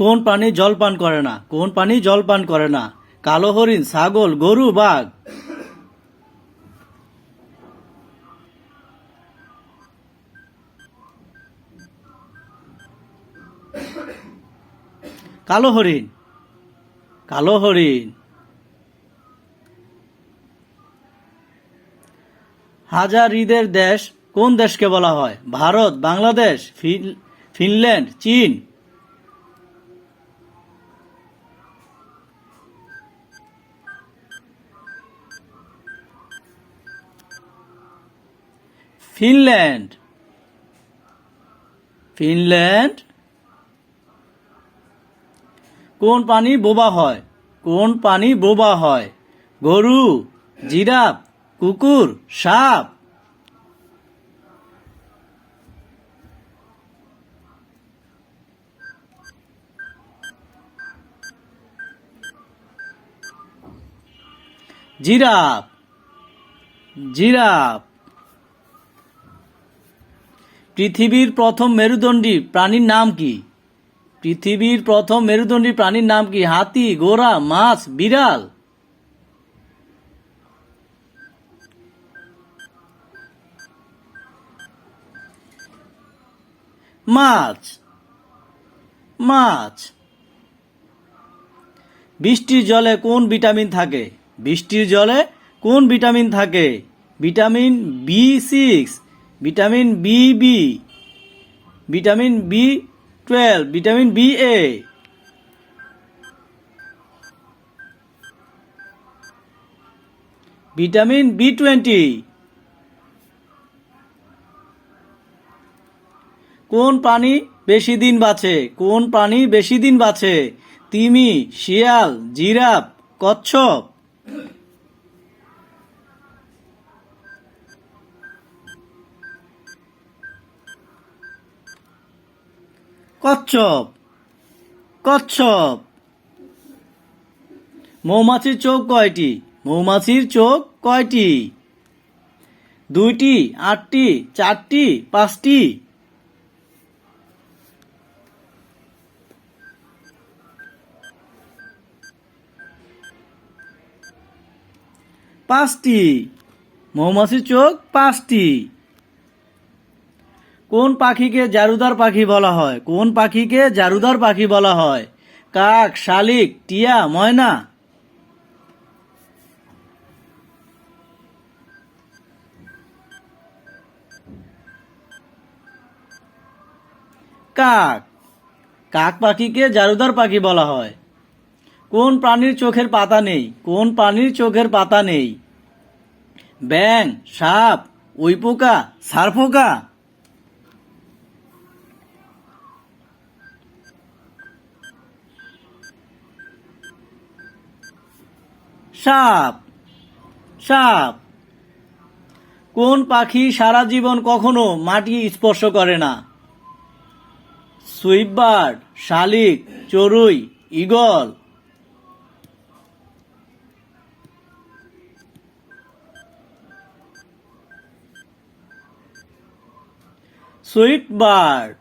কোন প্রাণী জল পান করে না? কোন প্রাণী জল পান করে না? কালো হরিণ, ছাগল, গরু, বাঘ। কালো হরিণ কালো হরিণ। হাজার হ্রদের দেশ কোন দেশকে বলা হয়? ভারত, বাংলাদেশ, ফিন- ফিনল্যান্ড, চীন। ফিনল্যান্ড ফিনল্যান্ড কোন পানি বোবা হয়? কোন পানি বোবা হয়? গরু, জিরাফ, কুকুর, সাপ। জিরাফ। জিরাফ। পৃথিবীর প্রথম মেরুদণ্ডী প্রাণীর নাম কি? পৃথিবীর প্রথম মেরুদণ্ডী প্রাণীর নাম কি? হাতি, ঘোড়া, মাছ, বিড়াল? মাছ মাছ। বৃষ্টির জলে কোন ভিটামিন থাকে? বৃষ্টির জলে কোন ভিটামিন থাকে? Vitamin B six. Vitamin B B vitamin B twelve vitamin B A vitamin B twenty কোন প্রাণী বেশি দিন বাঁচে? কোন প্রাণী বেশি দিন বাঁচে? তিমি, শিয়াল, জিরাফ, কচ্ছপ। কচ্ছপ কচ্ছপ। মৌমাছির চোখ কয়টি? মৌমাছির চোখ কয়টি? দুইটি, আটটি, চারটি, পাঁচটি। পাঁচটি। মৌমাছির চোখ পাঁচটি। কোন পাখিকে জারুদার পাখি বলা হয়? কোন পাখিকে জারুদার পাখি বলা হয়? কাক, শালিক, টিয়া, ময়না? কাক। কাক পাখিকে জারুদার পাখি বলা হয়। কোন প্রাণীর চোখের পাতা নেই? কোন প্রাণীর চোখের পাতা নেই? ব্যাং সাপ উই পোকা সাপ সাপ। কোন পাখি সারা জীবন কখনো মাটি স্পর্শ করে না? সুইপবার্ড শালিক, চড়ুই, ঈগল। Sweet bird